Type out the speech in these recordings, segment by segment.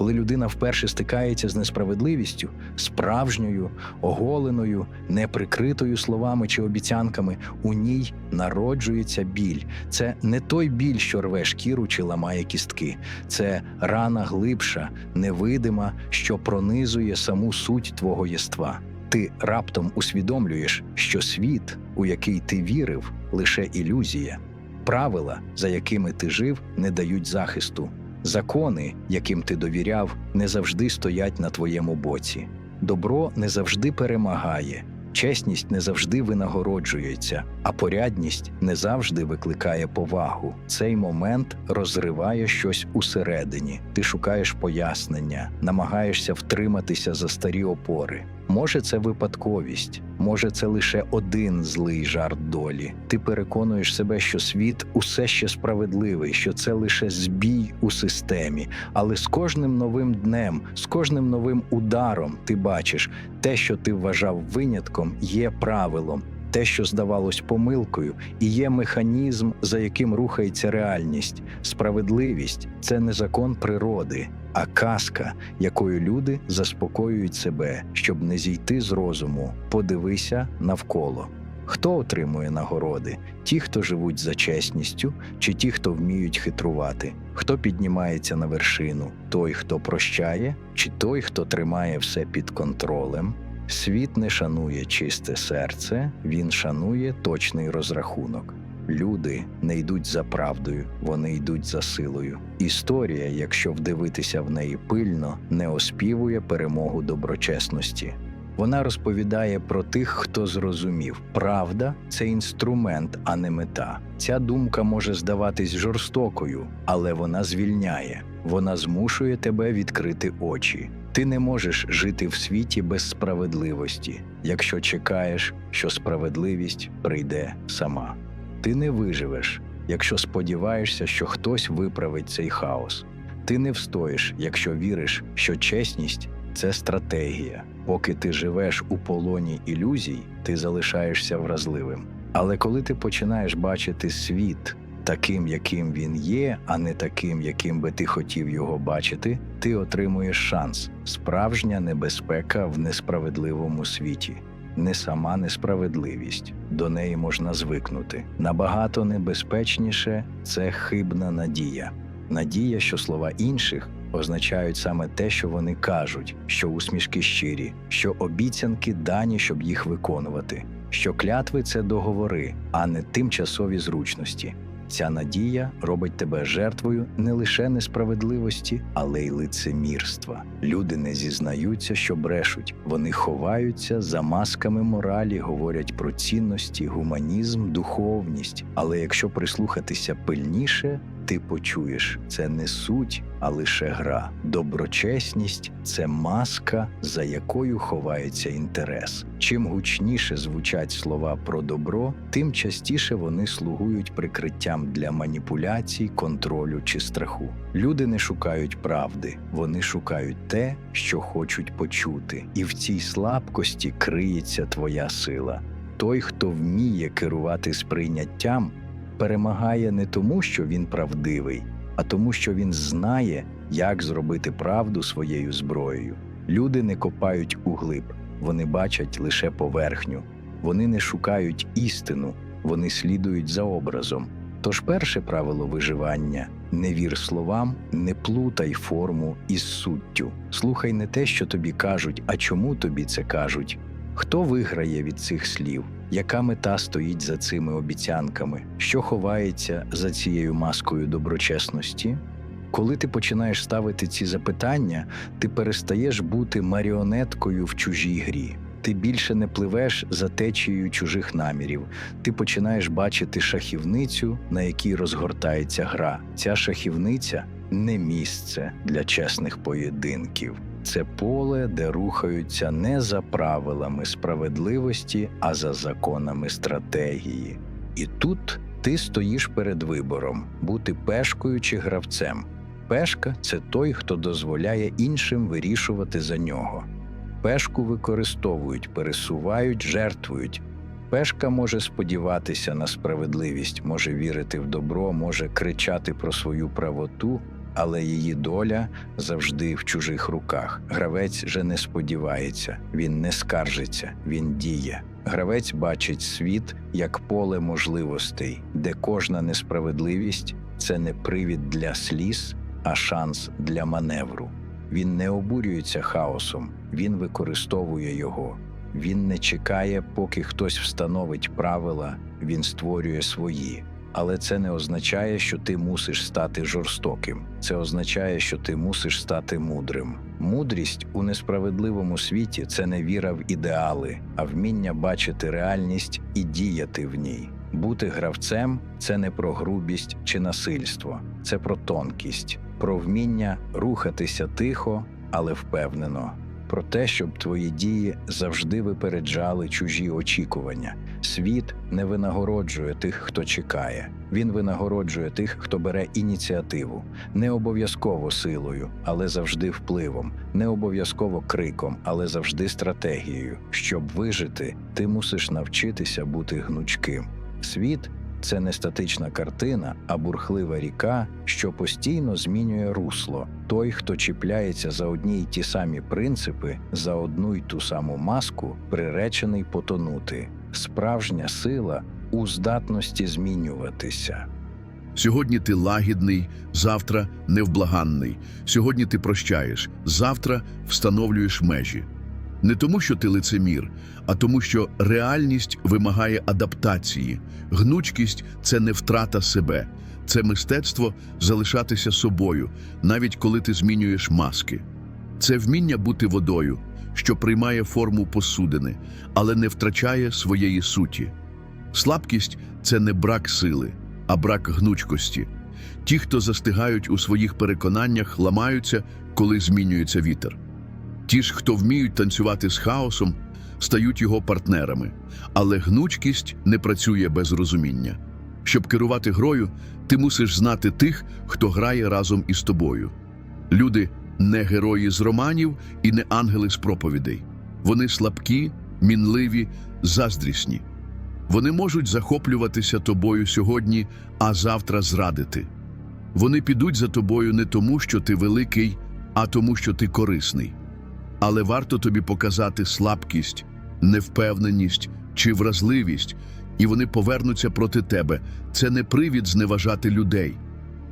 Коли людина вперше стикається з несправедливістю, справжньою, оголеною, неприкритою словами чи обіцянками, у ній народжується біль. Це не той біль, що рве шкіру чи ламає кістки. Це рана глибша, невидима, що пронизує саму суть твого єства. Ти раптом усвідомлюєш, що світ, у який ти вірив, лише ілюзія. Правила, за якими ти жив, не дають захисту. Закони, яким ти довіряв, не завжди стоять на твоєму боці. Добро не завжди перемагає, чесність не завжди винагороджується, а порядність не завжди викликає повагу. Цей момент розриває щось усередині. Ти шукаєш пояснення, намагаєшся втриматися за старі опори. Може, це випадковість, може, це лише один злий жарт долі. Ти переконуєш себе, що світ усе ще справедливий, що це лише збій у системі. Але з кожним новим днем, з кожним новим ударом ти бачиш, те, що ти вважав винятком, є правилом. Те, що здавалось помилкою, і є механізм, за яким рухається реальність. Справедливість це не закон природи, а казка, якою люди заспокоюють себе, щоб не зійти з розуму. Подивися навколо. Хто отримує нагороди? Ті, хто живуть за чесністю, чи ті, хто вміють хитрувати? Хто піднімається на вершину? Той, хто прощає, чи той, хто тримає все під контролем? Світ не шанує чисте серце, він шанує точний розрахунок. Люди не йдуть за правдою, вони йдуть за силою. Історія, якщо вдивитися в неї пильно, не оспівує перемогу доброчесності. Вона розповідає про тих, хто зрозумів, правда це інструмент, а не мета. Ця думка може здаватись жорстокою, але вона звільняє, вона змушує тебе відкрити очі. Ти не можеш жити в світі без справедливості, якщо чекаєш, що справедливість прийде сама. Ти не виживеш, якщо сподіваєшся, що хтось виправить цей хаос. Ти не встоїш, якщо віриш, що чесність це стратегія. Поки ти живеш у полоні ілюзій, ти залишаєшся вразливим. Але коли ти починаєш бачити світ таким, яким він є, а не таким, яким би ти хотів його бачити, ти отримуєш шанс. Справжня небезпека в несправедливому світі. Не сама несправедливість, до неї можна звикнути. Набагато небезпечніше це хибна надія. Надія, що слова інших означають саме те, що вони кажуть, що усмішки щирі, що обіцянки дані, щоб їх виконувати, що клятви це договори, а не тимчасові зручності. Ця надія робить тебе жертвою не лише несправедливості, але й лицемірства. Люди не зізнаються, що брешуть. Вони ховаються за масками моралі, говорять про цінності, гуманізм, духовність. Але якщо прислухатися пильніше, ти почуєш це не суть, а лише гра. Доброчесність це маска, за якою ховається інтерес. Чим гучніше звучать слова про добро, тим частіше вони слугують прикриттям для маніпуляцій, контролю чи страху. Люди не шукають правди, вони шукають те, що хочуть почути, і в цій слабкості криється твоя сила. Той, хто вміє керувати сприйняттям, перемагає не тому, що він правдивий, а тому, що він знає, як зробити правду своєю зброєю. Люди не копають углиб, вони бачать лише поверхню, вони не шукають істину, вони слідують за образом. Тож перше правило виживання не вір словам, не плутай форму із суттю. Слухай не те, що тобі кажуть, а чому тобі це кажуть. Хто виграє від цих слів? Яка мета стоїть за цими обіцянками? Що ховається за цією маскою доброчесності? Коли ти починаєш ставити ці запитання, ти перестаєш бути маріонеткою в чужій грі. Ти більше не пливеш за течією чужих намірів. Ти починаєш бачити шахівницю, на якій розгортається гра. Ця шахівниця не місце для чесних поєдинків. Це поле, де рухаються не за правилами справедливості, а за законами стратегії. І тут ти стоїш перед вибором бути пешкою чи гравцем. Пешка це той, хто дозволяє іншим вирішувати за нього. Пешку використовують, пересувають, жертвують. Пешка може сподіватися на справедливість, може вірити в добро, може кричати про свою правоту, але її доля завжди в чужих руках. Гравець же не сподівається, він не скаржиться, він діє. Гравець бачить світ як поле можливостей, де кожна несправедливість це не привід для сліз, а шанс для маневру. Він не обурюється хаосом, він використовує його. Він не чекає, поки хтось встановить правила, він створює свої. Але це не означає, що ти мусиш стати жорстоким. Це означає, що ти мусиш стати мудрим. Мудрість у несправедливому світі це не віра в ідеали, а вміння бачити реальність і діяти в ній. Бути гравцем це не про грубість чи насильство, це про тонкість, про вміння рухатися тихо, але впевнено. Про те, щоб твої дії завжди випереджали чужі очікування. Світ не винагороджує тих, хто чекає. Він винагороджує тих, хто бере ініціативу, не обов'язково силою, але завжди впливом, не обов'язково криком, але завжди стратегією. Щоб вижити, ти мусиш навчитися бути гнучким. Світ це не статична картина, а бурхлива ріка, що постійно змінює русло. Той, хто чіпляється за одні й ті самі принципи, за одну й ту саму маску, приречений потонути. Справжня сила у здатності змінюватися. Сьогодні ти лагідний, завтра невблаганний. Сьогодні ти прощаєш, завтра встановлюєш межі. Не тому, що ти лицемір, а тому, що реальність вимагає адаптації. Гнучкість це не втрата себе, це мистецтво залишатися собою, навіть коли ти змінюєш маски. Це вміння бути водою, що приймає форму посудини, але не втрачає своєї суті. Слабкість це не брак сили, а брак гнучкості. Ті, хто застигають у своїх переконаннях, ламаються, коли змінюється вітер. Ті ж, хто вміють танцювати з хаосом, стають його партнерами, але гнучкість не працює без розуміння. Щоб керувати грою, ти мусиш знати тих, хто грає разом із тобою. Люди не герої з романів і не ангели з проповідей. Вони слабкі, мінливі, заздрісні. Вони можуть захоплюватися тобою сьогодні, а завтра зрадити. Вони підуть за тобою не тому, що ти великий, а тому, що ти корисний. Але варто тобі показати слабкість, невпевненість чи вразливість, і вони повернуться проти тебе. Це не привід зневажати людей,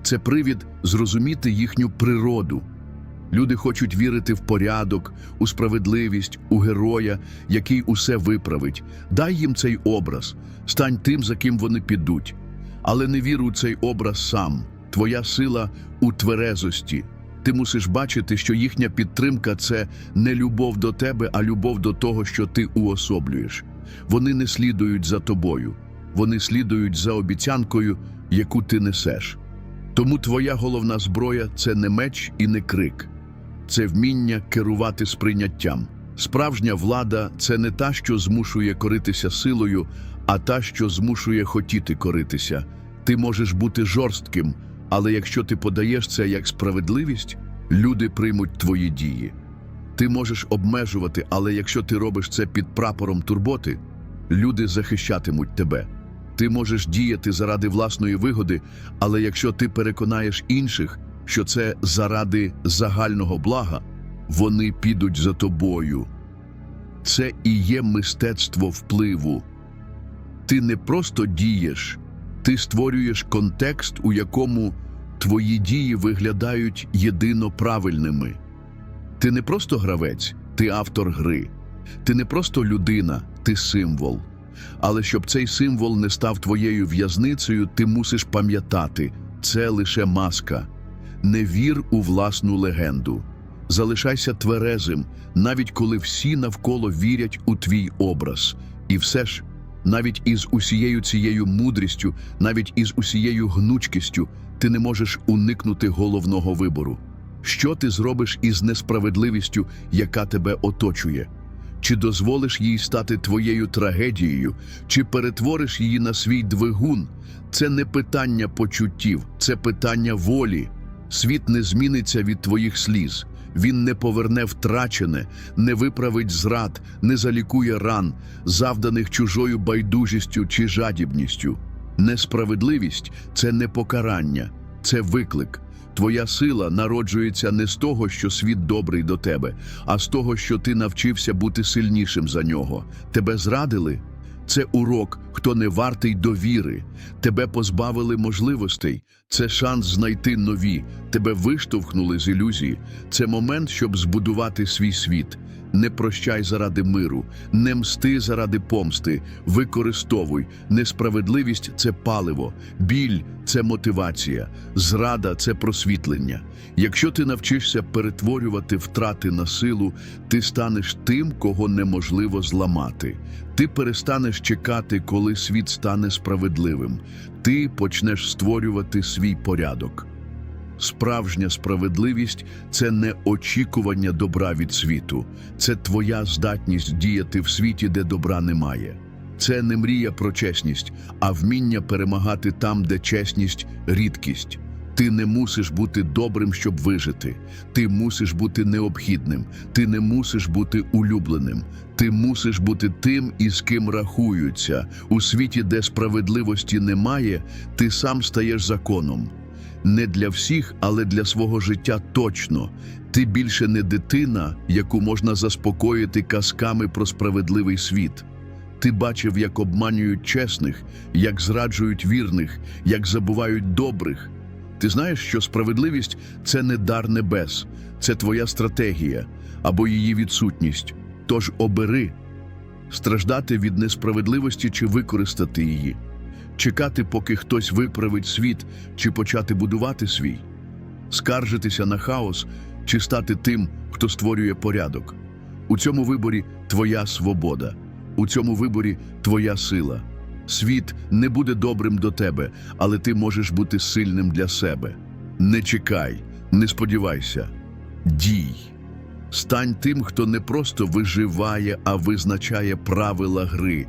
це привід зрозуміти їхню природу. Люди хочуть вірити в порядок, у справедливість, у героя, який усе виправить. Дай їм цей образ, стань тим, за ким вони підуть. Але не вір у цей образ сам. Твоя сила у тверезості. Ти мусиш бачити, що їхня підтримка це не любов до тебе, а любов до того, що ти уособлюєш. Вони не слідують за тобою, вони слідують за обіцянкою, яку ти несеш. Тому твоя головна зброя це не меч і не крик, це вміння керувати сприйняттям. Справжня влада це не та, що змушує коритися силою, а та, що змушує хотіти коритися. Ти можеш бути жорстким, але якщо ти подаєш це як справедливість, люди приймуть твої дії. Ти можеш обмежувати, але якщо ти робиш це під прапором турботи, люди захищатимуть тебе. Ти можеш діяти заради власної вигоди, але якщо ти переконаєш інших, що це заради загального блага, вони підуть за тобою. Це і є мистецтво впливу. Ти не просто дієш, ти створюєш контекст, у якому твої дії виглядають єдино правильними. Ти не просто гравець, ти автор гри. Ти не просто людина, ти символ. Але щоб цей символ не став твоєю в'язницею, ти мусиш пам'ятати, це лише маска. Не вір у власну легенду. Залишайся тверезим, навіть коли всі навколо вірять у твій образ. І все ж, навіть із усією цією мудрістю, навіть із усією гнучкістю, ти не можеш уникнути головного вибору. Що ти зробиш із несправедливістю, яка тебе оточує? Чи дозволиш їй стати твоєю трагедією, чи перетвориш її на свій двигун? Це не питання почуттів, це питання волі. Світ не зміниться від твоїх сліз. Він не поверне втрачене, не виправить зрад, не залікує ран, завданих чужою байдужістю чи жадібністю. Несправедливість це не покарання, це виклик. Твоя сила народжується не з того, що світ добрий до тебе, а з того, що ти навчився бути сильнішим за нього. Тебе зрадили? Це урок, хто не вартий довіри. Тебе позбавили можливостей. Це шанс знайти нові. Тебе виштовхнули з ілюзії. Це момент, щоб збудувати свій світ. Не прощай заради миру, не мсти заради помсти. Використовуй. Несправедливість це паливо, біль це мотивація, зрада це просвітлення. Якщо ти навчишся перетворювати втрати на силу, ти станеш тим, кого неможливо зламати. Ти перестанеш чекати, коли світ стане справедливим. Ти почнеш створювати свій порядок. Справжня справедливість це не очікування добра від світу, це твоя здатність діяти в світі, де добра немає. Це не мрія про чесність, а вміння перемагати там, де чесність рідкість. Ти не мусиш бути добрим, щоб вижити. Ти мусиш бути необхідним. Ти не мусиш бути улюбленим. Ти мусиш бути тим, із ким рахуються. У світі, де справедливості немає, ти сам стаєш законом. Не для всіх, але для свого життя точно. Ти більше не дитина, яку можна заспокоїти казками про справедливий світ. Ти бачив, як обманюють чесних, як зраджують вірних, як забувають добрих. Ти знаєш, що справедливість це не дар небес, це твоя стратегія або її відсутність. Тож обери страждати від несправедливості чи використати її, чекати, поки хтось виправить світ, чи почати будувати свій, скаржитися на хаос чи стати тим, хто створює порядок. У цьому виборі твоя свобода, у цьому виборі твоя сила. Світ не буде добрим до тебе, але ти можеш бути сильним для себе. Не чекай, не сподівайся, дій. Стань тим, хто не просто виживає, а визначає правила гри.